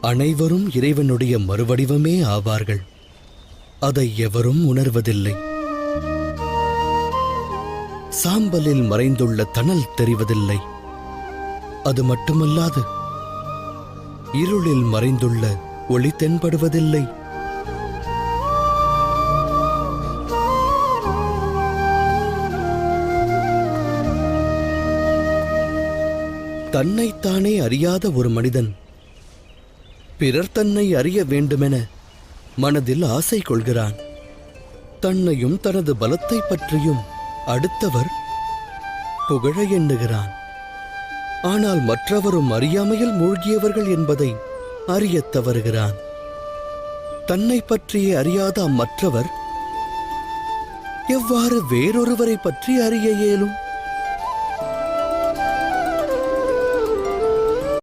அனைவரும் இறைவனுடைய மறுவடிவமே ஆவார்கள். அதை எவரும் உணர்வதில்லை. சாம்பலில் மறைந்துள்ள தணல் தெரிவதில்லை. அது மட்டுமல்லாது இருளில் மறைந்துள்ள ஒளி தென்படுவதில்லை. தன்னைத்தானே அறியாத ஒரு மனிதன் பிறர் தன்னை அறிய வேண்டுமென மனதில் ஆசை கொள்கிறான். தன்னையும் தனது பலத்தை பற்றியும் அடுத்தவர் புகழ எண்ணுகிறான். ஆனால் மற்றவரும் அறியாமையில் மூழ்கியவர்கள் என்பதை அறியத் தவறுகிறான். தன்னை பற்றியே அறியாத மற்றவர் எவ்வாறு வேறொருவரை பற்றி அறிய இயலும்?